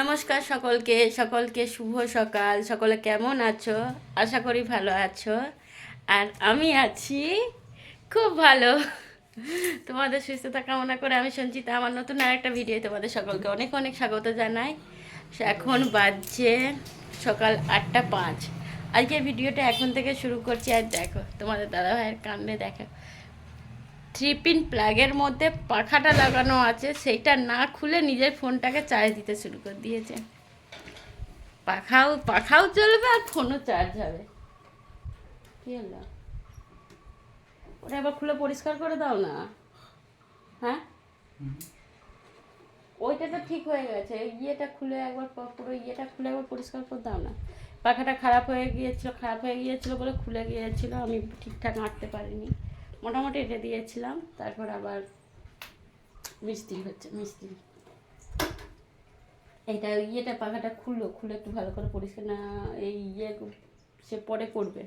নমস্কার সকলকে সকলকে শুভ সকাল। সকলে কেমন আছো? আশা করি ভালো আছো। আর আমি আছি খুব ভালো। তোমাদের সুস্থতা কামনা করে আমি সঞ্চিতা, আমার নতুন আরেকটা ভিডিও তোমাদের সকলকে অনেক অনেক স্বাগত জানাই। এখন বাজছে সকাল আটটা পাঁচ। আজকে ভিডিওটা এখন থেকে শুরু করছি, আর দেখো, তোমাদের দাদাভাইয়ের কাণ্ডে দেখো। থ্রি পিন প্লাগের মধ্যে পাখাটা লাগানো আছে, সেইটা না খুলে নিজের ফোনটাকে চার্জ দিতে শুরু করে দিয়েছে। পাখাও পাখাও চলবে আর ফোনও চার্জ হবে। কি হলো? ওটা এবার খুলে পরিষ্কার করে দাও না। হ্যাঁ? ওইটা তো ঠিক হয়ে গেছে। এই ইয়েটা খুলে একবার পুরো ইয়েটা খুলে একবার পরিষ্কার করে দাও না। পাখাটা খারাপ হয়ে গিয়েছিল খারাপ হয়ে গিয়েছিল বলে খুলে গিয়েছিল আমি ঠিকঠাক আঁকতে পারিনি। মোটামুটি এটা দিয়েছিলাম তারপর আবার মিস্ত্রি হচ্ছে মিস্ত্রি এইটা ইয়েটা পাখাটা খুললো খুলে একটু ভালো করে পরিষ্কার না এই ইয়ে সে পরে করবে।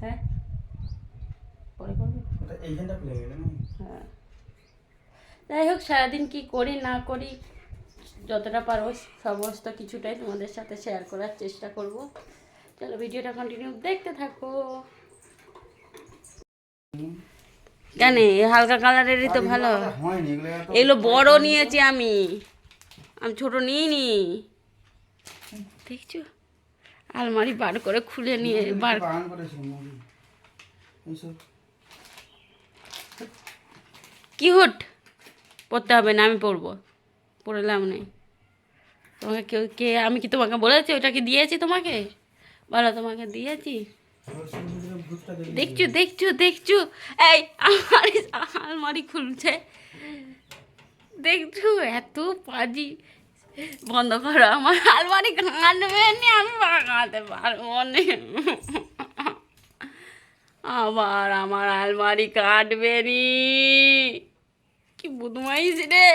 হ্যাঁ? পরে করবে? হ্যাঁ। যাই হোক সারাদিন কি করি না করি যতটা পারো সমস্ত কিছুটাই তোমাদের সাথে শেয়ার করার চেষ্টা করব। চলো ভিডিওটা কন্টিনিউ দেখতে থাকো। কেন হালকা কালারেরই তো ভালো। এগুলো বড় নিয়েছি আমি। আমি ছোট নিইনি। দেখছ? আলমারি বার করে খুলে নিয়ে বার কি হুট? পড়তে হবে না, আমি পড়ব। পড়লাম নেই। তোমাকে কেউ কে আমি কি তোমাকে বলেছি? ওটা কি দিয়েছি তোমাকে? বলো, তোমাকে দিয়েছি? দেখছ দেখছ দেখছ? এই আলমারি আলমারি খুলছে। দেখছ, এত পাজি। বন্ধ করো, আমার আলমারি ঘাঁটবে নি, আমি বাগাতে পারব আবার আমার আলমারি কাটবে নি। কি বুধমাইস রে?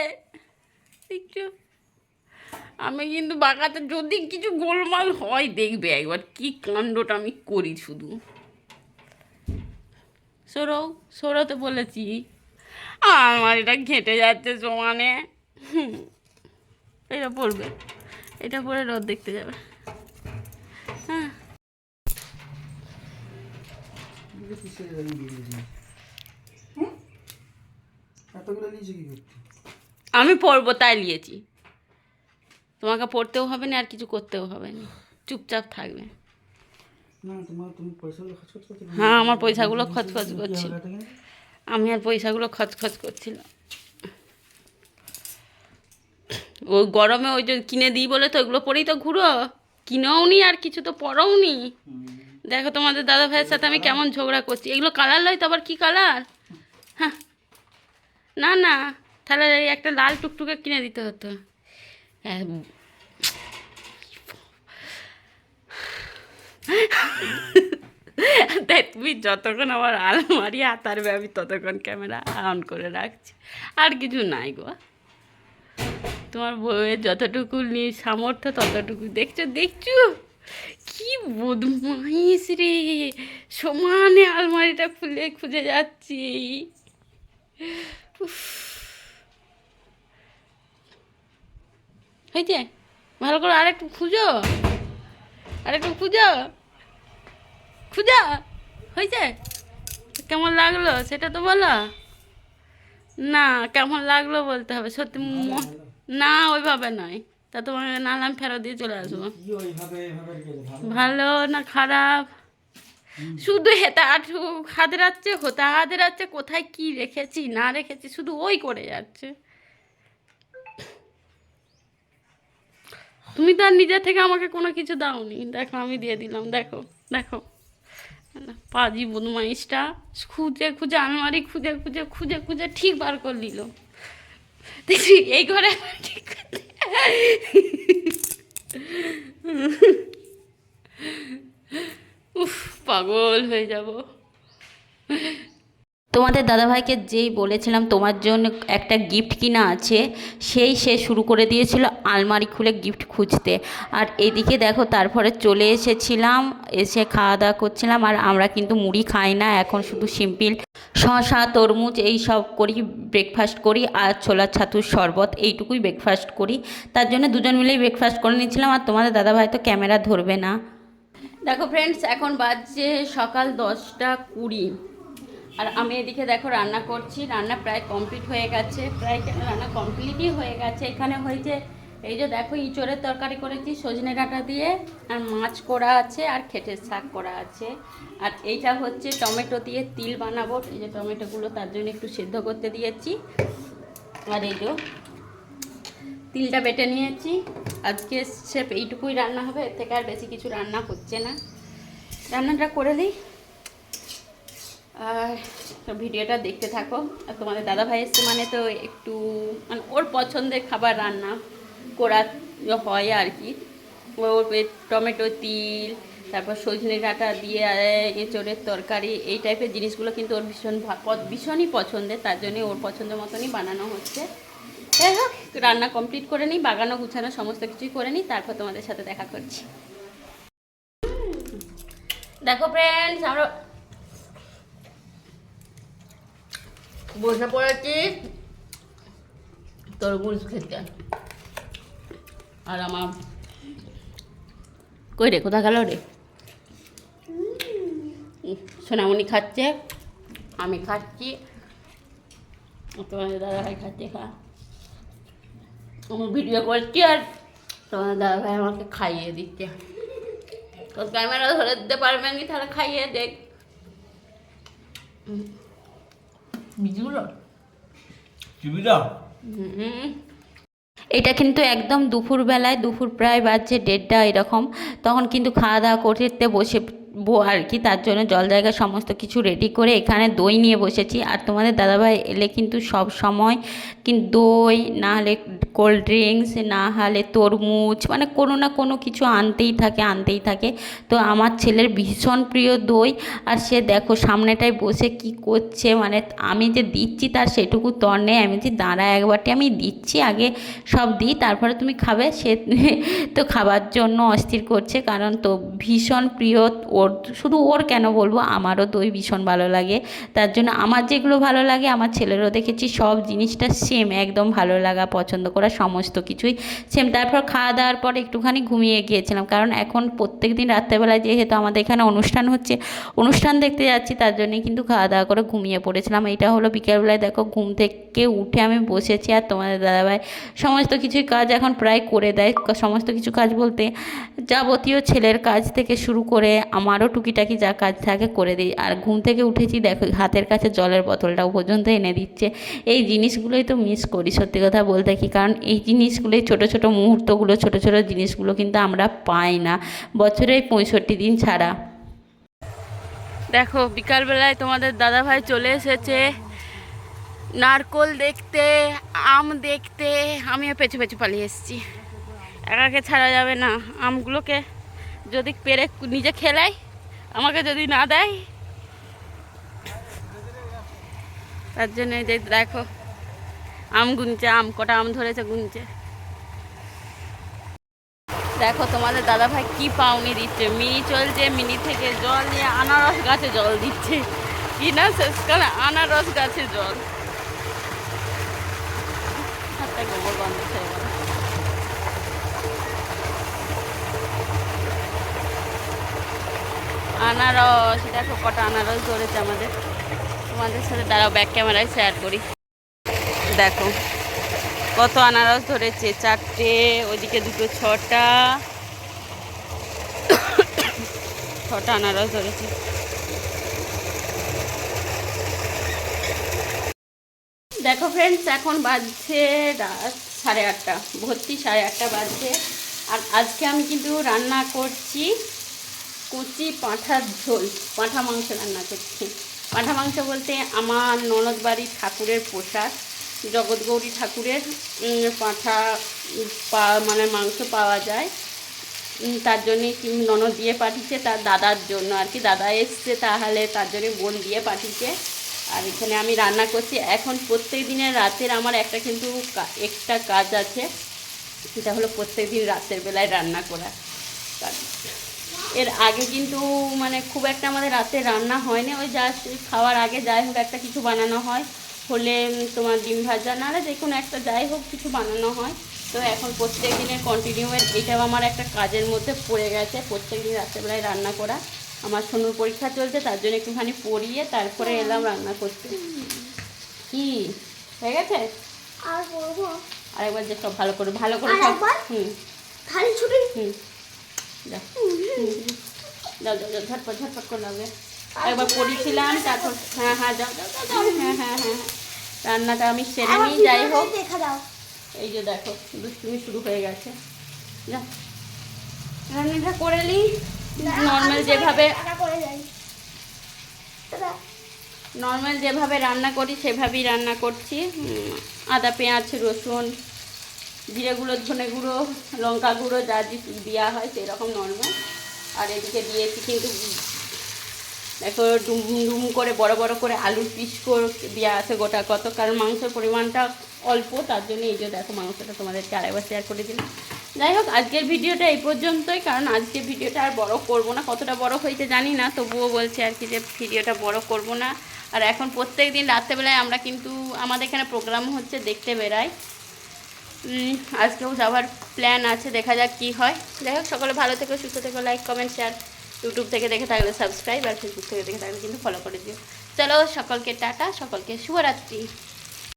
দেখছ আমি কিন্তু বাগাতে যদি কিছু গোলমাল হয়, দেখবে একবার কি কাণ্ডটা আমি করি শুধু। সরো সরোতে বলেছি, আমার এটা ঘেঁটে যাচ্ছে সমানে। এটা পড়বে, এটা পরে রোদ দেখতে যাবে। হ্যাঁ এগুলো কিসের আমি দিয়ে দিয়েছি হুম? এতগুলো নিয়েছে কি আমি পড়ব তাই নিয়েছি। তোমাকে পড়তেও হবে না আর কিছু করতেও হবে না। চুপচাপ থাকবে। হ্যাঁ আমার পয়সাগুলো খচখচ কি করছি। হবে তাতে কিন্তু? আমি আর পয়সাগুলো খচখচ করছিলাম। ওই গরমে ওই যে কিনে দিই বলে তো ওইগুলো পরেই তো ঘুরো। কিনেও নি আর কিছু তো পরও নি। দেখো তোমাদের দাদা ভাইয়ের সাথে আমি কেমন ঝগড়া করছি। এগুলো কালার লয় তো আবার কি কালার হ্যাঁ না না, তাহলে একটা লাল টুকটুকে কিনে দিতে হতো। তাই তুমি যতক্ষণ আমার আলমারি হাতারবে আমি ততক্ষণ ক্যামেরা অন করে রাখছি। আর কিছু নাই গো। তোমার বউয়ের যতটুকু নি সামর্থ্য, ততটুকু দেখছ দেখছ? কি বদমাইশ রে! সমানে আলমারিটা খুলে খুঁজে যাচ্ছি। উফ। হয়েছে ভালো করে আরেকটু খুঁজো। আরেকটু খুঁজো। খুঁজো। হয়েছে? কেমন লাগল সেটা তো বলো। না কেমন লাগল বলতে হবে। সত্যি না ওইভাবে নয়। তা তোমাকে নালাম ফেরত দিয়ে চলে আসব। ভালো না খারাপ? শুধু হেতা আঠু হাতড়াচ্ছে হোতা হাতড়াচ্ছে কোথায় কি রেখেছি, না রেখেছি, শুধু ওই করে যাচ্ছে। তুমি তো আর নিজে থেকে আমাকে কোনো কিছু দাওনি। দেখো, আমি দিয়ে দিলাম, দেখো দেখো। পাজি বদমাইশটা খুঁজে খুঁজে, আলমারি খুঁজে খুঁজে খুঁজে খুঁজে ঠিক বার করে নিল। দেখছি এই ঘরে ঠিক করতে উফ পাগল হয়ে যাব। তোমাদের দাদাভাইকে যেই বলেছিলাম তোমার জন্য একটা গিফট কিনা আছে, সেই সে শুরু করে দিয়েছিল আলমারি খুলে গিফট খুঁজতে। আর এদিকে দেখো তারপরে চলে এসেছিলাম, এসে খাওয়া দাওয়া করছিলাম, আর আমরা কিন্তু মুড়ি খাই না, এখন শুধু সিম্পল শশা তরমুজ এই সব করি ব্রেকফাস্ট করি, আর ছোলার ছাতুর শরবত এইটুকুই ব্রেকফাস্ট করি। তার জন্য দুজন মিলেই ব্রেকফাস্ট করে নিয়েছিলাম, আর তোমাদের দাদাভাই তো ক্যামেরা ধরবে না। দেখো ফ্রেন্ডস এখন বাজছে সকাল দশটা কুড়ি। আর আমি এদিকে দেখো রান্না করছি, রান্না প্রায় কমপ্লিট হয়ে গেছে। প্রায় রান্না কমপ্লিটই হয়ে গেছে। এখানে হয়েছে, এই যে দেখো ইঁচড়ের তরকারি করেছি, সজনে ডাঁটা দিয়ে, আর মাছ করা আছে, আর খেটের শাক করা আছে। আর এইটা হচ্ছে টমেটো দিয়ে তিল বানাবো। এই যে টমেটোগুলো তার জন্য একটু সেদ্ধ করতে দিয়েছি। আর এই যে তিলটা বেটে নিয়েছি। আজকে সেপ এইটুকুই রান্না হবে, এর থেকে আর বেশি কিছু রান্না হচ্ছে না। রান্নাটা করে দিই। আর ভিডিওটা দেখতে থাকো। আর তোমাদের দাদা ভাই এসছে মানে তো একটু মানে ওর পছন্দের খাবার রান্না করা হয় আর কি। ওর টমেটো, তিল, তারপর সজনে ডাঁটা দিয়ে এঁচোড়ের তরকারি, এই টাইপের জিনিসগুলো কিন্তু ওর ভীষণ ভীষণই পছন্দের। তার জন্যই ওর পছন্দ মতনই বানানো হচ্ছে। যাই হোক রান্না কমপ্লিট করে নিই, বাগানো গুছানো সমস্ত কিছুই করে নিই, তারপর তোমাদের সাথে দেখা করছি। দেখো ফ্রেন্ডস আমরা বসে পড়েছি তরমুজ খেতে। আর আমার কই রে কোথা গেল রে? সোনামণি খাচ্ছে, আমি খাচ্ছি। তোমাদের দাদা ভাই খাচ্ছে, খা। আমি ভিডিও করছি আর তোমাদের দাদা ভাই আমাকে খাইয়ে দিচ্ছে। তো ক্যামেরা ধরে দিতে পারবেন কি তাহলে খাইয়ে দেখ। এটা কিন্তু একদম দুপুরবেলায় দুপুর প্রায় বাজছে দেড়টা এরকম। তখন কিন্তু খাওয়া দাওয়া করতে বসে আর কি, তার জন্য জল জায়গা সমস্ত কিছু রেডি করে এখানে দই নিয়ে বসেছি। আর তোমাদের দাদাভাই এলে কিন্তু সব সময় কিন্তু দই, না হলে কোল্ড ড্রিঙ্কস না হলে তরমুজ মানে কোনো না কোনো কিছু আনতেই থাকে আনতেই থাকে। তো আমার ছেলের ভীষণ প্রিয় দই। আর সে দেখো সামনেটায় বসে কি করছে মানে আমি যে দিচ্ছি তার সেটুকু তর নেই। আমি যে দাঁড়া একবারটি আমি দিচ্ছি আগে সব দিই, তারপরে তুমি খাবে। সে তো খাবার জন্য অস্থির করছে, কারণ তো ভীষণ প্রিয় ওর শুধু ওর কেন বলব? আমারও দই ভীষণ ভালো লাগে। তার জন্য আমার যেগুলো ভালো লাগে, আমার ছেলেরও দেখেছি, সব জিনিসটা সেম একদম ভালো লাগা, পছন্দ করা, সমস্ত কিছুই সেম তারপর খাওয়া দাওয়ার পর একটুখানি ঘুমিয়ে গিয়েছিলাম, কারণ এখন প্রত্যেক দিন রাত্রেবেলায় যেহেতু আমাদের এখানে অনুষ্ঠান হচ্ছে, অনুষ্ঠান দেখতে যাচ্ছি, তার জন্যই কিন্তু খাওয়া দাওয়া করে ঘুমিয়ে পড়েছিলাম। এটা হলো বিকেলবেলায় দেখো, ঘুম থেকে উঠে আমি বসেছি আর তোমাদের দাদাভাই সমস্ত কিছুই কাজ এখন প্রায় করে দেয়। সমস্ত কিছু কাজ বলতে যাবতীয় ছেলের কাজ থেকে শুরু করে আমারও টুকিটাকি যা কাজ থাকে করে দিই। আর ঘুম থেকে উঠেছি, দেখো, হাতের কাছে জলের বোতলটাও পর্যন্ত এনে দিচ্ছে। এই জিনিসগুলোই তো মিস করি, সত্যি কথা বলতে কি? কারণ এই জিনিসগুলোই ছোট ছোট মুহূর্তগুলো, ছোট ছোট জিনিসগুলো কিন্তু আমরা পাই না বছরের পঁয়ষট্টি দিন ছাড়া। দেখো, বিকালবেলায় তোমাদের দাদাভাই চলে এসেছে। নারকোল দেখতে, আম দেখতে, আমিও পেছু পেছু পালিয়ে এসেছি। একাকে ছাড়া যাবে না, আমগুলোকে যদি পেরে নিজে খেলাই, আমাকে যদি না দেয়? তার জন্য যে দেখো, আম গুনছে, আম, কটা আম ধরেছে, গুনছে। দেখো তোমাদের দাদা ভাই কি পাউনি দিচ্ছে। মিনি চলছে, মিনি থেকে জল নিয়ে আনারস গাছে জল দিচ্ছে। কি না শেষকালে আনারস গাছে জল। হাতটা গোবর বন্ধ ছেড়ে গেল আনারস দেখো কটা আনারস ধরেছে আমাদের। তোমাদের সাথে দাঁড়াও ব্যাক ক্যামেরায় শেয়ার করি। দেখো, কত আনারস ধরেছে, চারটে, ওইদিকে দুটো, ছটা। ছটা আনারস ধরেছে। দেখো ফ্রেন্ডস এখন বাজছে রাত সাড়ে আটটা, ভর্তি সাড়ে আটটা বাজছে। আর আজকে আমি কিন্তু রান্না করছি কুচি পাঁঠার ঝোল, পাঁঠা মাংস রান্না করছি। পাঁঠা মাংস বলতে আমার ননদ বাড়ির ঠাকুরের পোশাক জগৎগৌরী ঠাকুরের পাঁঠা পা মানে মাংস পাওয়া যায়। তার জন্যে ননদ দিয়ে পাঠিয়েছে, তার দাদার জন্য আর কি, দাদা এসছে তাহলে তার জন্যে বোন দিয়ে পাঠিয়েছে। আর এখানে আমি রান্না করছি। এখন প্রত্যেক দিনের রাতের আমার একটা কিন্তু একটা কাজ আছে, সেটা হলো প্রত্যেক দিন রাতের বেলায় রান্না করা। এর আগে কিন্তু মানে খুব একটা আমাদের রাতে রান্না হয়নি ওই জাস্ট খাওয়ার আগে যাই হোক একটা কিছু বানানো হয়। হলে তোমার ডিম ভাজা নাহলে যে কোনো একটা যাই হোক কিছু বানানো হয়। তো এখন প্রত্যেক দিনের কন্টিনিউ এটাও আমার একটা কাজের মধ্যে পড়ে গেছে প্রত্যেক দিন রাত্রেবেলায় রান্না করা। আমার সোনুর পরীক্ষা চলছে তার জন্য একটুখানি পড়িয়ে তারপরে এলাম রান্না করতে। কি? হয়ে গেছে? আর আরেকবার যে সব ভালো করে ভালো করে সব হুম। খালি ছুটি? হুম। যাও যাও যাও ঝটপট ঝটপট করে লাগবে একবার পড়েছিলাম তারপর হ্যাঁ হ্যাঁ যাও যাও যাও, হ্যাঁ হ্যাঁ হ্যাঁ। রান্নাটা আমি সেরে নিই যাই হোক। দেখা দাও। এই যে দেখো দুষ্টুমি শুরু হয়ে গেছে। যাও। রান্নাটা করে নিই। নর্মাল যেভাবে নর্মাল যেভাবে রান্না করি সেভাবেই রান্না করছি। আদা পেঁয়াজ রসুন জিরে গুঁড়ো ধনে গুঁড়ো লঙ্কা গুঁড়ো যা দেওয়া হয় সেই রকম নর্মাল আর এদিকে দিয়েছি কিন্তু দেখো ডুম ডুম করে বড় বড় করে আলুর পিস করে দেওয়া আছে গোটা কত কারণ মাংসের পরিমাণটা অল্প তার জন্য এই যে দেখো মাংসটা তোমাদেরকে আরেকবার শেয়ার করে দিলাম। যাই হোক আজকের ভিডিওটা এই পর্যন্তই কারণ আজকের ভিডিওটা আর বড় করব না। কতটা বড় হয়েছে জানি না তবুও বলছি আর কি যে ভিডিওটা বড় করব না। আর এখন প্রত্যেক দিন রাত্রেবেলায় আমরা কিন্তু আমাদের এখানে প্রোগ্রাম হচ্ছে দেখতে উম, আজকেও যাওয়ার প্ল্যান আছে, দেখা যাক কি হয়। যাই হোক, সকলে ভালো থেকো, সুস্থ থেকো লাইক কমেন্ট শেয়ার ইউটিউব থেকে দেখে থাকলে সাবস্ক্রাইব আর ফেসবুক থেকে দেখে থাকলে কিন্তু ফলো করে দিও। চলো, সকলকে টাটা, সকলকে শুভরাত্রি।